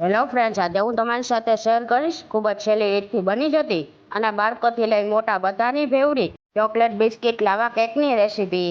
Hello friends આજે હું તમારી સાથે શેર કરીશ. ખૂબ જ સહેલી રીતથી બની જતી અને બાળકોથી લઈ મોટા બધાની ભેવડી ચોકલેટ બિસ્કિટ લાવા કેકની રેસીપી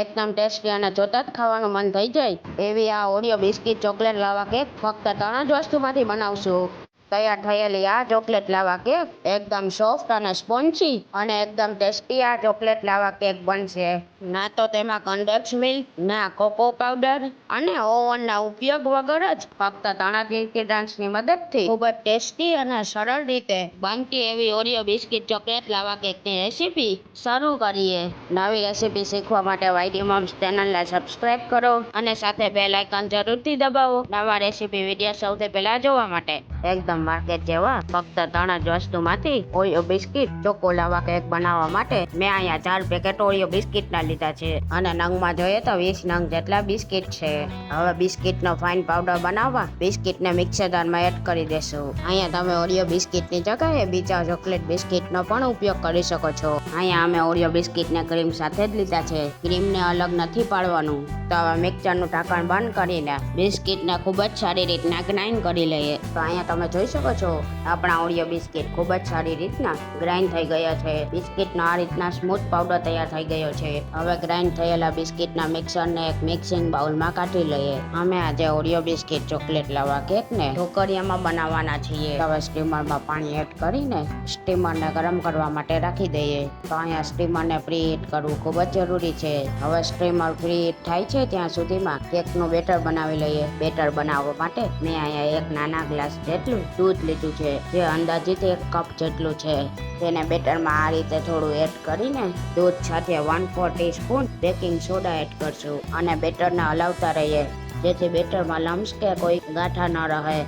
એકદમ ટેસ્ટી અને જોતા જ ખાવાનું મન થઈ જાય એવી આ Oreo biscuit chocolate lava cake ફક્ત ત્રણ જ વસ્તુમાંથી બનાવશું. તૈયાર થયેલી આ ચોકલેટ લાવા કેક એકદમ સોફ્ટ અને સ્પોન્જી અને એકદમ ટેસ્ટી આ ચોકલેટ લાવા કેક બનશે. ના તો તેમાં કન્ડેક્સ મિલ્ક ના કોકો પાવડર અને ઓવનના ઉપયોગ વગર જ ફક્ત તણાતી ઇન્ગ્રીડિયન્ટ્સની મદદથી ખૂબ જ ટેસ્ટી અને સરળ રીતે બનતી એવી ઓરિયો બિસ્કિટ ચોકલેટ લાવા કેકની રેસીપી શરૂ કરીએ. નવી રેસીપી શીખવા માટે વાયડી મોમ્સ ચેનલને સબસ્ક્રાઇબ કરો અને સાથે બેલ આઇકન જરૂરથી દબાવો. નવા રેસીપી વીડિયો સૌથી પહેલા જોવા માટે. એકદમ માર્કેટ જેવા. ફક્ત ત્રણ જ વસ્તુમાંથી ઓરિયો બિસ્કિટ ચોકો લાવા કેક બનાવવા માટે મેં અહીંયા ચાર પેકેટ ઓરિયો બિસ્કિટના લીધા છે. અને નંગમાં જોઈએ તો વીસ નંગ જેટલા બિસ્કિટ છે. હવે બિસ્કિટનો ફાઇન પાવડર બનાવવા બિસ્કિટને મિક્સર જારમાં એડ કરી દેશું. અહીંયા તમે ઓરિયો બિસ્કિટની જગ્યાએ બીજા ચોકલેટ બિસ્કિટનો પણ ઉપયોગ કરી શકો છો. અહીંયા અમે ઓરિયો બિસ્કિટને ક્રીમ સાથે જ લીધા છે. ક્રીમને અલગ નથી પાડવાનું. તો હવે મિક્સરનું ઢાંકણ બંધ કરીને બિસ્કિટને ખૂબ જ સારી રીતના ગ્રાઇન્ડ કરી લઈએ. તો અહીંયા તમે જોઈ શકો છો, આપણા ઓળિયો બિસ્કિટ ખૂબ જ સારી રીતના ગ્રાઇન્ડ થઈ ગયા છે. બિસ્કિટનો આ રીતના સ્મૂથ પાવડર તૈયાર થઈ ગયો છે. હવે ગ્રાઇન્ડ થયેલા બિસ્કિટના મિક્સરને એક મિક્સિંગ બાઉલમાં કાઢી લઈએ. અમે આજે ઓરિયો બિસ્કિટ, ચોકલેટ લાવા કેકને ઢોકળિયામાં બનાવવાના છીએ. હવે સ્ટીમરમાં પાણી એડ કરીને સ્ટીમરને ગરમ કરવા માટે રાખી દઈએ. તો અહીંયા સ્ટીમરને પ્રી હીટ કરવું ખૂબ જ જરૂરી છે. હવે સ્ટીમર પ્રી હીટ થાય છે ત્યાં સુધીમાં કેકનું બેટર બનાવી લઈએ. બેટર બનાવવા માટે મેં અહીંયા એક નાના ગ્લાસ જેટલું દૂધ લીધું છે, જે અંદાજિત એક કપ જેટલું છે. તેને બેટરમાં આ રીતે થોડું એડ કરીને દૂધ સાથે one four teaspoon baking soda add કરશું અને બેટરને હલાવતા રહીએ, જેથી બેટરમાં લમ્સ કે કોઈ ગાંઠા ન રહે.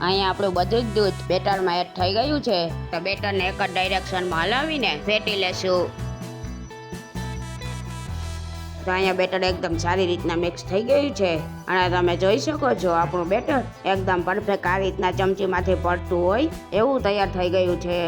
અહીંયા આપણું બધું જ દૂધ બેટરમાં એડ થઈ ગયું છે. તો બેટરને એક જ ડાયરેક્શનમાં હલાવીને ફેટી લેશું. તો અહીંયા બેટર એકદમ સારી રીતના મિક્સ થઈ ગયું છે. અને તમે જોઈ શકો છો આપણું બેટર એકદમ પરફેક્ટ આ રીતના ચમચીમાંથી પડતું હોય એવું તૈયાર થઈ ગયું છે.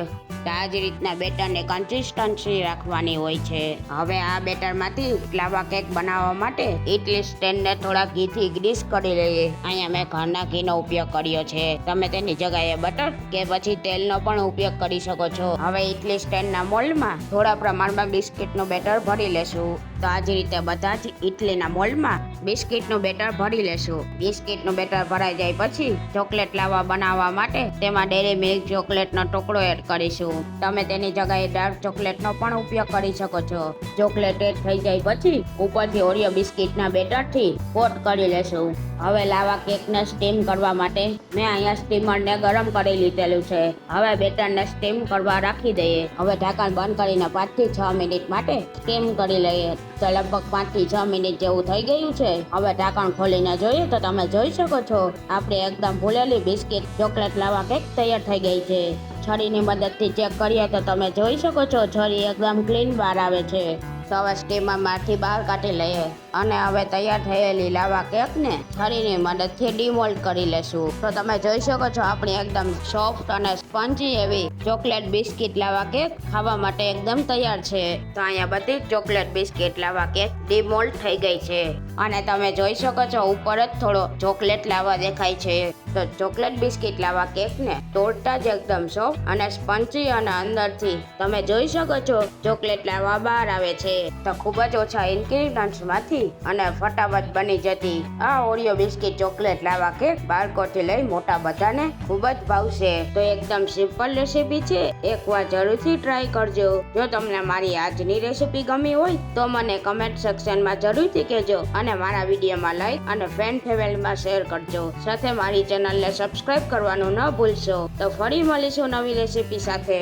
આ જ રીતના બેટરને કન્સિસ્ટન્સી રાખવાની હોય છે. હવે આ બેટરમાંથી લાવા કેક બનાવવા માટે ઇડલી સ્ટેન્ડને થોડા ઘીથી ગ્રીસ કરી લઈએ. અહીંયા મેં ઘરના ઘીનો ઉપયોગ કર્યો છે. તમે તેની જગ્યાએ બટર કે પછી તેલનો પણ ઉપયોગ કરી શકો છો. હવે ઇડલી સ્ટેન્ડના મોલ્ડમાં થોડા પ્રમાણમાં બિસ્કિટનું બેટર ભરી લેશું. તો આ જ રીતે બધા જ ઇટલીના મોલ્ડમાં બિસ્કિટનું બેટર ભરી લેશું. બિસ્કિટનું બેટર ભરાઈ જાય પછી ચોકલેટ લાવવા બનાવવા માટે તેમાં ડેરી મિલ્ક ચોકલેટનો ટુકડો એડ કરીશું. તમે તેની જગ્યાએ ડાર્ક ચોકલેટનો પણ ઉપયોગ કરી શકો છો. ચોકલેટ એડ થઈ જાય પછી ઉપરથી ઓરિયો બિસ્કિટના બેટરથી કોટ કરી લેશું. હવે લાવા કેકને સ્ટીમ કરવા માટે મેં અહીંયા સ્ટીમરને ગરમ કરી લીધેલું છે. હવે બેટરને સ્ટીમ કરવા રાખી દઈએ. હવે ઢાંકણ બંધ કરીને પાંચથી છ મિનિટ માટે સ્ટીમ કરી લઈએ. લગભગ પાંચથી છ મિનિટ જેવું થઈ ગયું છે. હવે ઢાંકણ ખોલીને જોઈએ તો તમે જોઈ શકો છો, આપણે એકદમ ભૂલેલી બિસ્કિટ, ચોકલેટ લાવા કેક તૈયાર થઈ ગઈ છે. છરીની મદદથી ચેક કરીએ તો તમે જોઈ શકો છો, છરી એકદમ ક્લીન બહાર આવે છે. તો હવે સ્ટીમરમાંથી બહાર કાઢી લઈએ. અને હવે તૈયાર થયેલી લાવા કેકને છરીની મદદથી ડીમોલ્ડ કરી લેશું. તો તમે જોઈ શકો છો આપણી એકદમ સોફ્ટ અને સ્પંજી એવી ચોકલેટ બિસ્કિટ લાવા કેક ખાવા માટે એકદમ તૈયાર છે. તો અહીંયા બધી chocolate biscuit lava cake demould થઈ ગઈ છે. અને તમે જોઈ શકો છો ઉપર જ થોડો ચોકલેટ લાવા દેખાય છે. તો ચોકલેટ બિસ્કિટ લાવા કેકને તોડતા જ એકદમ સોફ્ટ અને સ્પંચી અને અંદરથી તમે જોઈ શકો છો ચોકલેટ લાવા બહાર આવે છે. તો ખૂબ જ ઓછા ઇન્ગ્રીડિયન્ટ્સમાંથી અને ફટાફટ બની જતી. આ Oreo biscuit chocolate lava cake બાળકોથી લઈ મોટા બધાને ખૂબ જ ભાવશે. તો એકદમ સિમ્પલ રેસીપી છે. એકવાર જરૂરથી ટ્રાય કરજો. જો તમને મારી આજની રેસીપી ગમી હોય, તો મને કમેન્ટ સેક્શનમાં જરૂરથી કહેજો અને મારા વિડીયોમાં લાઈક અને ફ્રેન્ડ ફેમિલીમાં શેર કરજો. સાથે મારી ચેનલને સબસ્ક્રાઇબ કરવાનું ન ભૂલશો. તો ફરી મળીશું નવી રેસીપી સાથે.